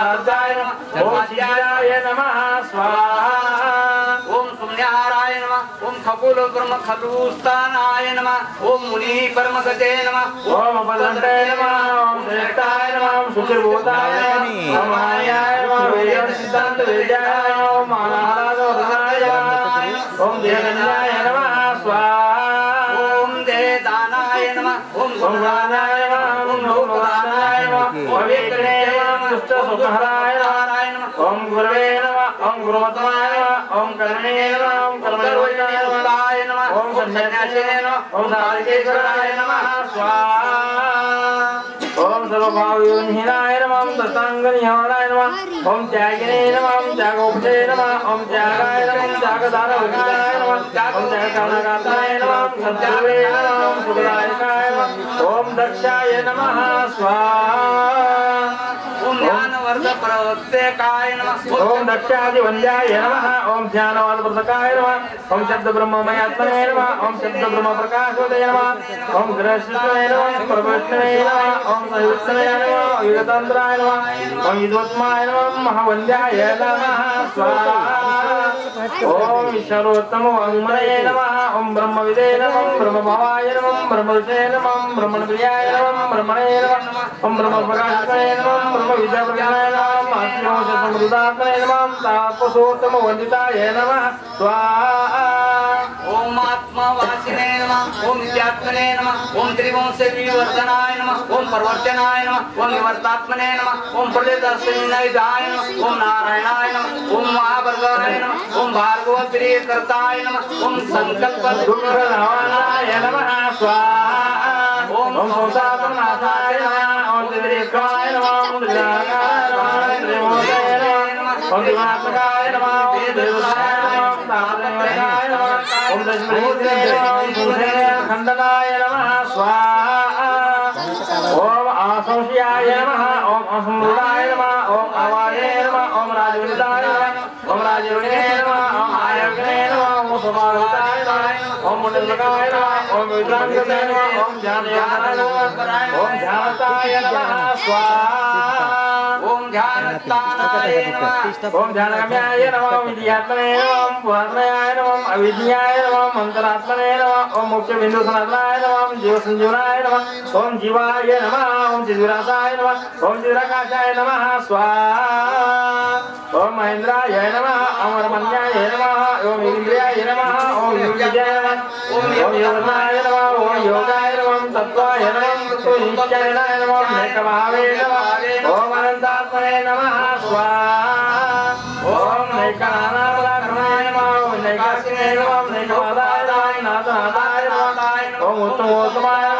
ఓం శివాయ నమః స్వాహా ఓం శూన్యారాయ నమ ఓం ఖగోళ బ్రహ్మ ఖగోస్థానాయ నమ ఓం ముని పరమగతే నమ ఓం అపదంతే నమః ఓం శ్రేష్ఠాయ నమః ఓం శుచిర్భూతాయ నమః ఓం మహాయాయ నమః వేద సిద్ధాంత వేద్యాయ ఓం అనాహత వరదాయ ఓం దేవన్యాయ నమః స్వాహా ఓం దేదానాయ నమ ఓం ఓం గానాయ నమః ఓం లోకదానాయ నమః ఓం విఘ్నే నమః దుష్ట సుఖహరాయ నమః ఓం గురవే నమః ఓం గురుమతమాయ నమః ఓం కరుణే నమః ఓం కర్మయోగాయ నమః ఓం సన్యాసే నమః ఓం సారికేశ్వరాయ నమః స్వాహా ఓం సర్వభావయోనిహినాయ నమః ఓం దత్తాంగనిహరణాయ నమః ఓం త్యాగినే నమః ఓం త్యాగోపదే నమః ఓం త్యాగాయ నమః ఓం నమః ఓం త్యాగకారణకాయ నమః ఓం నమః ఓం సుఖదాయకాయ నమః ఓం దక్షాయ నమః స్వాహా జ్ఞానవర్ధ ప్రవర్తకాయ నమ ఓం దక్షాది వంద్యాయ నమః ఓం ధ్యానవాదప్రదకాయ నమః ఓం శబ్ద బ్రహ్మమయాత్మనే నమః ఓం శబ్ద బ్రహ్మ ప్రకాశోదయ నమః ఓం గ్రహశిష్టాయ నమః ప్రభృష్ణే నమః ఓం సహిష్ణే నమః యుగతంత్రాయ నమః ఓం యుధోత్మాయ నమః మహావంద్యాయ నమః స్వాహా ఓం విశ్వరోత్తమ వాంగ్మనయే నమః. ఓం బ్రహ్మవిదే నమః. బ్రహ్మభవాయ నమః. బ్రహ్మవిదే నమః. బ్రహ్మణప్రియాయ నమః. బ్రహ్మణే నమః. ఓం బ్రహ్మప్రకాశకాయ నమః. బ్రహ్మ విద్యాప్రకాయ నమః. ఆత్మోషమృతాత్మనే నమః. తాపసోత్తమ వందితాయ నమః. స్వాహా. ఓం ఆత్మవాసినే నమ ఓం నిత్యాత్మనే నమ ఓం త్రివంశ వివర్ధనాయ నమ ఓం పర్వర్తనాయ నమ ఓం నివర్తాత్మనే నమ ఓం ప్రళయదర్శనాయ నమ ఓం నారాయణాయ నమ ఓం మహాభర్గాయ నమ ఓం భార్గవ ప్రియకర్తాయ నమ ఓం సంకల్ప దుర్గణవానాయ నమః స్వాహా ఓం సంసారనాథాయ నమః ఓం త్రివిక్రమాయ నమః ఓం త్రిజాకాయ నమః ఓం త్రిమూర్తయ నమః ఓం త్రిమాత్మకాయ నమః ఓం దేవతాయ నమః ఓం తామదేవాయ నమః ఓం దశమూర్తయ నమః ఓం సుధేఖండనాయ నమః స్వాహా ఓం ఆసంశయాయ నమః ఓం అసమృతాయ నమః ఓం అవాయ నమః ఓం రాజవిదాయ నమః ఓం రాజవినే నమః ఓం ఆయగ్నే నమః ఓం సుమారుతాయ నమః ఓం మునిర్మకాయ నమః ఓం విద్రాంగతాయ నమః ఓం ధ్యానయాయ ధ్యానస్థానాయ నమ ఓం ధ్యానగమ్యాయ నమః విద్యాత్మనే నమః ఓం పురాత్మయాయ అవిద్యాయ నమః ఓం అంతరాత్మనే ఓం ముఖ్య బిందు సనాతనాయ నమః జీవ సంజీవనాయ నమః ఓం జీవాయ నమః ఓం చిద్విరాసాయ నమః ఓం ఓం మహేంద్రాయ ఓం ఇంద్రియాయ ఓం యోగ్యాయ ఓం యోగనాయ ఓం యోగాయ తత్వాయ ఓం నమః ఓం నైకాసినే